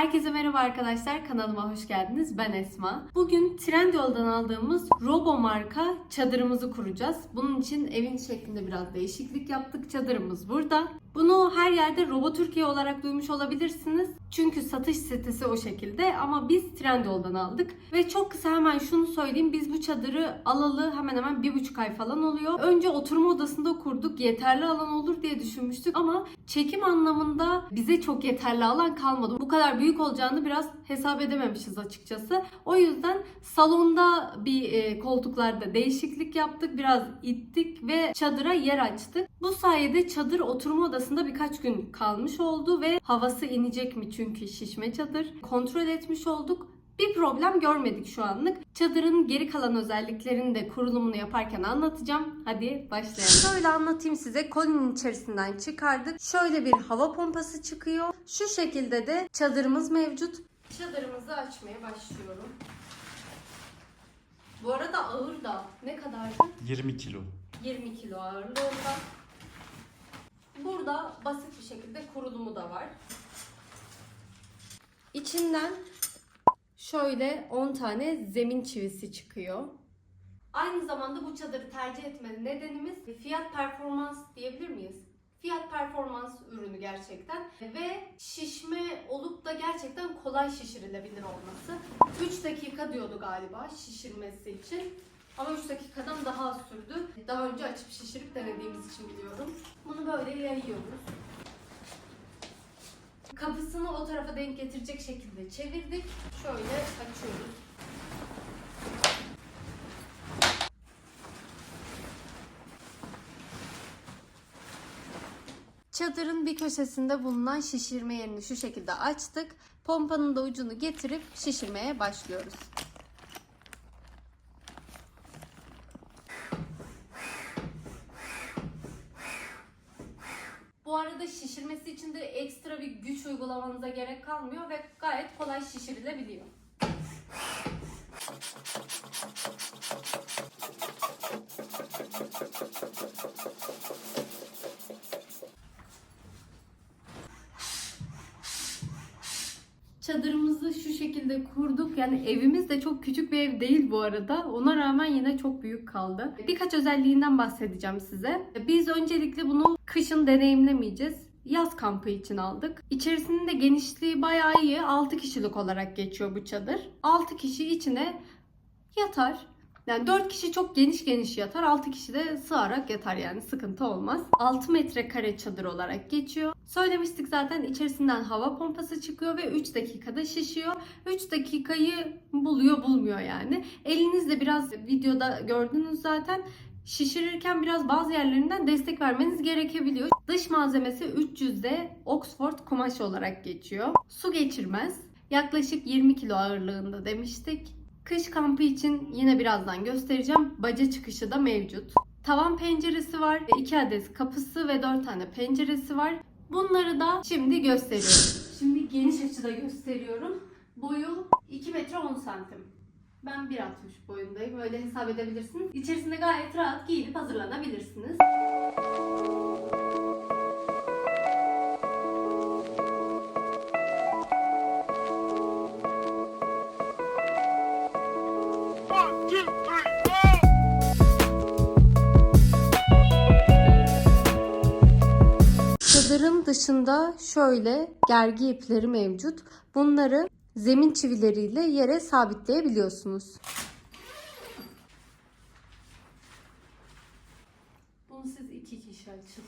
Herkese merhaba arkadaşlar. Kanalıma hoş geldiniz. Ben Esma. Bugün Trendyol'dan aldığımız Robo marka çadırımızı kuracağız. Bunun için evin şeklinde biraz değişiklik yaptık. Çadırımız burada. Bunu her yerde Robo Türkiye olarak duymuş olabilirsiniz. Çünkü satış sitesi o şekilde ama biz Trendyol'dan aldık. Ve çok kısa hemen şunu söyleyeyim. Biz bu çadırı alalı hemen hemen bir buçuk ay falan oluyor. Önce oturma odasında kurduk. Yeterli alan olur diye düşünmüştük ama çekim anlamında bize çok yeterli alan kalmadı. Bu kadar büyük olacağını biraz hesap edememişiz açıkçası. O yüzden salonda bir e, koltuklarda değişiklik yaptık. Biraz ittik ve çadıra yer açtık. Bu sayede çadır oturma odasında birkaç gün kalmış oldu ve havası inecek mi çünkü şişme çadır. Kontrol etmiş olduk. Bir problem görmedik şu anlık. Çadırın geri kalan özelliklerini de kurulumunu yaparken anlatacağım. Hadi başlayalım. Şöyle anlatayım size. Kolinin içerisinden çıkardık. Şöyle bir hava pompası çıkıyor. Şu şekilde de çadırımız mevcut. Çadırımızı açmaya başlıyorum. Bu arada ağır da ne kadardı? 20 kilo. 20 kilo ağırlığında. Burada basit bir şekilde kurulumu da var. İçinden şöyle 10 tane zemin çivisi çıkıyor. Aynı zamanda bu çadırı tercih etme nedenimiz fiyat performans diyebilir miyiz? Fiyat performans ürünü gerçekten ve şişme olup da gerçekten kolay şişirilebilir olması. 3 dakika diyordu galiba şişirmesi için. Ama 3 dakikadan daha az sürdü. Daha önce açıp şişirip denediğimiz için biliyorum. Bunu böyle yayıyoruz. Kapısını o tarafa denk getirecek şekilde çevirdik. Şöyle açıyoruz. Çadırın bir köşesinde bulunan şişirme yerini şu şekilde açtık. Pompanın da ucunu getirip şişirmeye başlıyoruz. Bu arada şişirmesi için de ekstra bir güç uygulamanıza gerek kalmıyor ve gayet kolay şişirilebiliyor. Çadırımızı şu şekilde kurduk. Yani evimiz de çok küçük bir ev değil bu arada. Ona rağmen yine çok büyük kaldı. Birkaç özelliğinden bahsedeceğim size. Biz öncelikle bunu kışın deneyimlemeyeceğiz. Yaz kampı için aldık. İçerisinin de genişliği bayağı iyi. 6 kişilik olarak geçiyor bu çadır. 6 kişi içine yatar. Yani 4 kişi çok geniş geniş yatar. 6 kişi de sığarak yatar yani sıkıntı olmaz. 6 metrekare çadır olarak geçiyor. Söylemiştik zaten içerisinden hava pompası çıkıyor ve 3 dakikada şişiyor. 3 dakikayı buluyor bulmuyor yani. Elinizle biraz videoda gördünüz zaten. Şişirirken biraz bazı yerlerinden destek vermeniz gerekebiliyor. Dış malzemesi 300'de Oxford kumaş olarak geçiyor. Su geçirmez. Yaklaşık 20 kilo ağırlığında demiştik. Kış kampı için yine birazdan göstereceğim. Baca çıkışı da mevcut. Tavan penceresi var. 2 adet kapısı ve 4 tane penceresi var. Bunları da şimdi gösteriyorum. Şimdi geniş açıda gösteriyorum. Boyu 2 metre 10 santim. Ben 1.60 boyundayım. Öyle hesap edebilirsiniz. İçerisinde gayet rahat giyinip hazırlanabilirsiniz. Çadırın dışında şöyle gergi ipleri mevcut. Bunları zemin çivileriyle yere sabitleyebiliyorsunuz. Bunu siz iki kişi açın.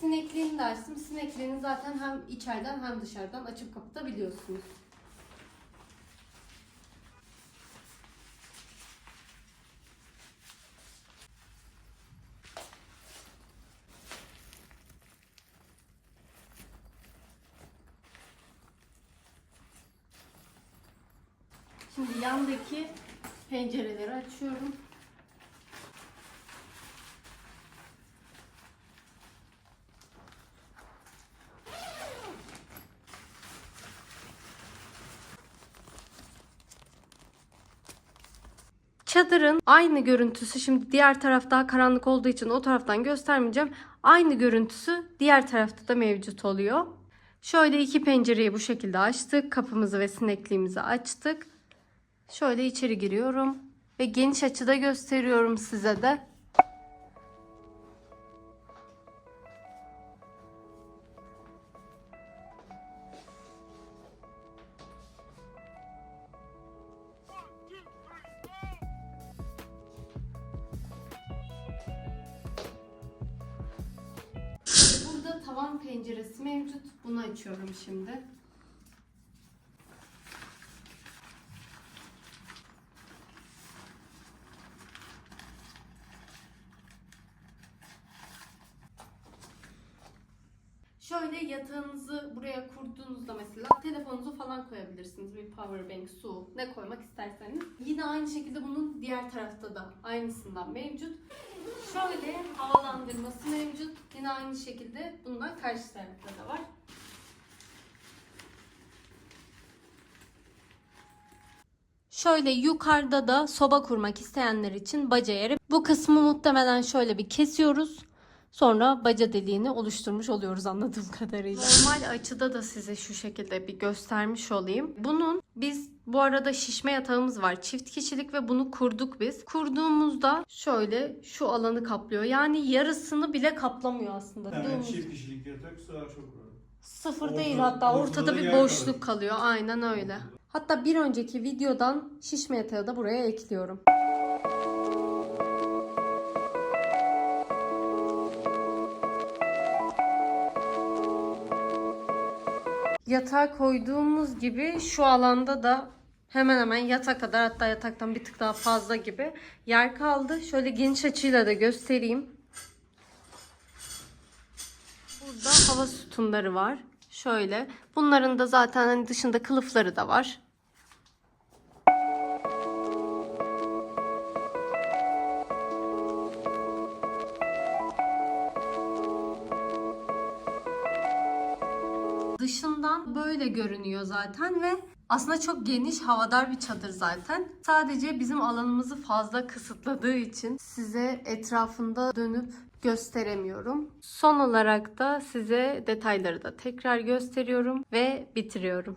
Sinekliğini de açtım. Sinekliğini zaten hem içeriden hem dışarıdan açıp kapatabiliyorsunuz. Şimdi yandaki pencereleri açıyorum. Çadırın aynı görüntüsü şimdi diğer taraf daha karanlık olduğu için o taraftan göstermeyeceğim. Aynı görüntüsü diğer tarafta da mevcut oluyor. Şöyle iki pencereyi bu şekilde açtık. Kapımızı ve sinekliğimizi açtık. Şöyle içeri giriyorum ve geniş açıda gösteriyorum size de. Burada tavan penceresi mevcut. Bunu açıyorum şimdi. Şöyle yatağınızı buraya kurduğunuzda mesela telefonunuzu falan koyabilirsiniz. Bir power bank, su, ne koymak isterseniz. Yine aynı şekilde bunun diğer tarafta da aynısından mevcut. Şöyle havalandırması mevcut. Yine aynı şekilde bundan karşı tarafta da var. Şöyle yukarıda da soba kurmak isteyenler için baca yeri. Bu kısmı muhtemelen şöyle bir kesiyoruz. Sonra baca deliğini oluşturmuş oluyoruz anladığım kadarıyla. Normal açıda da size şu şekilde bir göstermiş olayım. Bunun biz bu arada şişme yatağımız var. Çift kişilik ve bunu kurduk biz. Kurduğumuzda şöyle şu alanı kaplıyor. Yani yarısını bile kaplamıyor aslında. Yani Dümdüz. çift kişilik yatak sığar çok rahat. Sıfır Orta- değil hatta ortada ortada bir boşluk kalıyor. Aynen öyle. Hatta bir önceki videodan şişme yatağı da buraya ekliyorum. Yatağa koyduğumuz gibi şu alanda da hemen hemen yatak kadar hatta yataktan bir tık daha fazla gibi yer kaldı. Şöyle geniş açıyla da göstereyim. Burada hava sütunları var. Şöyle. Bunların da zaten hani dışında kılıfları da var. Dışından böyle görünüyor zaten ve aslında çok geniş havadar bir çadır zaten. Sadece bizim alanımızı fazla kısıtladığı için size etrafında dönüp gösteremiyorum. Son olarak da size detayları da tekrar gösteriyorum ve bitiriyorum.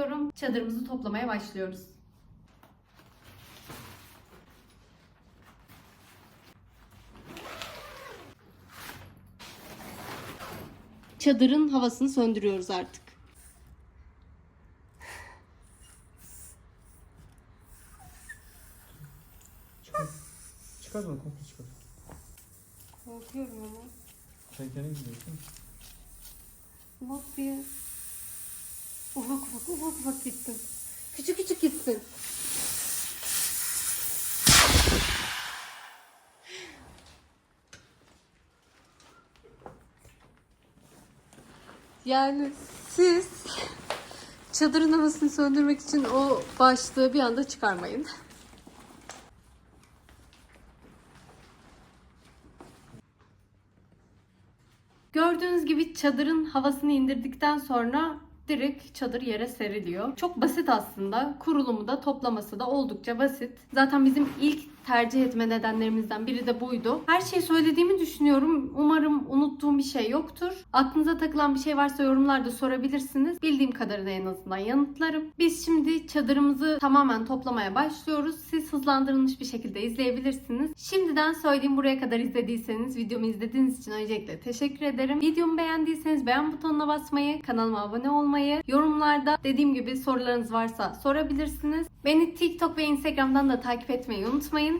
Kapatıyorum. Çadırımızı toplamaya başlıyoruz. Çadırın havasını söndürüyoruz artık. Çıkart onu komple çıkart. Korkuyorum ama. Sen kendin gidiyorsun. Bak bir. Ufak ufak ufak ufak gitsin. Küçük küçük gitsin. Yani siz çadırın havasını söndürmek için o başlığı bir anda çıkarmayın. Gördüğünüz gibi çadırın havasını indirdikten sonra direkt çadır yere seriliyor. Çok basit aslında. Kurulumu da toplaması da oldukça basit. Zaten bizim ilk tercih etme nedenlerimizden biri de buydu. Her şeyi söylediğimi düşünüyorum. Umarım unuttuğum bir şey yoktur. Aklınıza takılan bir şey varsa yorumlarda sorabilirsiniz. Bildiğim kadarıyla en azından yanıtlarım. Biz şimdi çadırımızı tamamen toplamaya başlıyoruz. Siz hızlandırılmış bir şekilde izleyebilirsiniz. Şimdiden söyleyeyim buraya kadar izlediyseniz videomu izlediğiniz için öncelikle teşekkür ederim. Videomu beğendiyseniz beğen butonuna basmayı, kanalıma abone olmayı, yorumlarda dediğim gibi sorularınız varsa sorabilirsiniz. Beni TikTok ve Instagram'dan da takip etmeyi unutmayın.